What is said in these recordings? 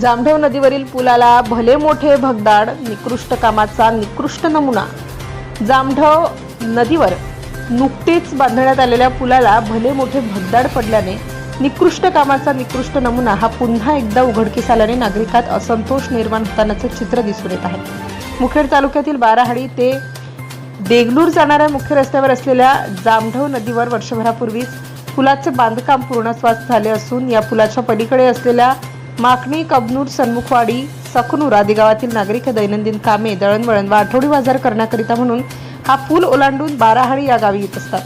जामढव नदीवरील पुलाला भले मोठे भगदाड निकृष्ट कामाचा निकृष्ट नमुना. जामठव नदीवर नुकतीच बांधण्यात आलेल्या पुलाला भले मोठे भगदाड पडल्याने निकृष्ट कामाचा निकृष्ट नमुना हा पुन्हा एकदा उघडकीस आल्याने नागरिकात असंतोष निर्माण होतानाचे चित्र दिसून येत आहे. मुखेड तालुक्यातील बाराहाडी ते देगलूर जाणाऱ्या मुख्य रस्त्यावर असलेल्या जामढव नदीवर वर्षभरापूर्वीच पुलाचे बांधकाम पूर्णस्वास झाले असून या पुलाच्या पलीकडे असलेल्या माकणी कबनूर सन्मुखवाडी सखनूर आदी गावातील नागरिक दैनंदिन कामे दळणवळण व आठवडी बाजार करण्याकरिता म्हणून हा पूल ओलांडून बाराहाळी या गावी येत असतात.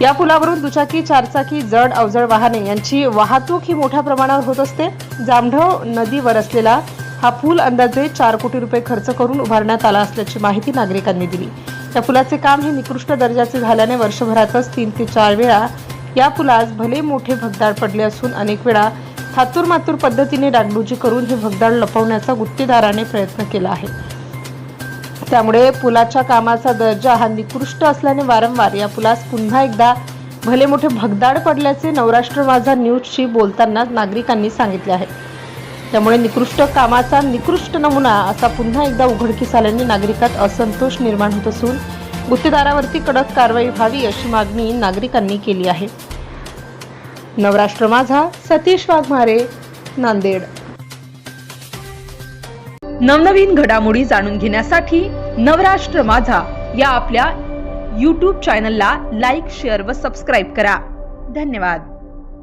या पुलावरून दुचाकी चारचाकी जड अवजड वाहने यांची वाहतूक ही मोठ्या प्रमाणावर होत असते. जामढव नदीवर असलेला हा पूल अंदाजे चार कोटी रुपये खर्च करून उभारण्यात आला असल्याची माहिती नागरिकांनी दिली. या पुलाचे काम हे निकृष्ट दर्जाचे झाल्याने वर्षभरातच तीन ते चार वेळा या पुलास भले मोठे भगदाड पडले असून अनेक वेळा थातूरमातूर पद्धतीने डागडुजी करून हे भगदाड लपवण्याचा गुत्तेदाराने प्रयत्न केला आहे. त्यामुळे पुलाच्या कामाचा दर्जा हा निकृष्ट असल्याने वारंवार या पुलास पुन्हा एकदा भले मोठे भगदाड पडल्याचे नवराष्ट्र माझा न्यूजशी बोलताना नागरिकांनी सांगितले आहे. त्यामुळे निकृष्ट कामाचा निकृष्ट नमुना असा पुन्हा एकदा उघडकीस आल्याने नागरिकात असंतोष निर्माण होत असून गुत्तेदारावरती कडक कारवाई व्हावी अशी मागणी नागरिकांनी केली आहे. नवराष्ट्र माझा सतीश वाघमारे नांदेड. नवनवीन घडामोडी जाणून घेण्यासाठी नवराष्ट्र माझा या आपल्या यूट्यूब चॅनलला लाईक शेअर व सबस्क्राईब करा. धन्यवाद.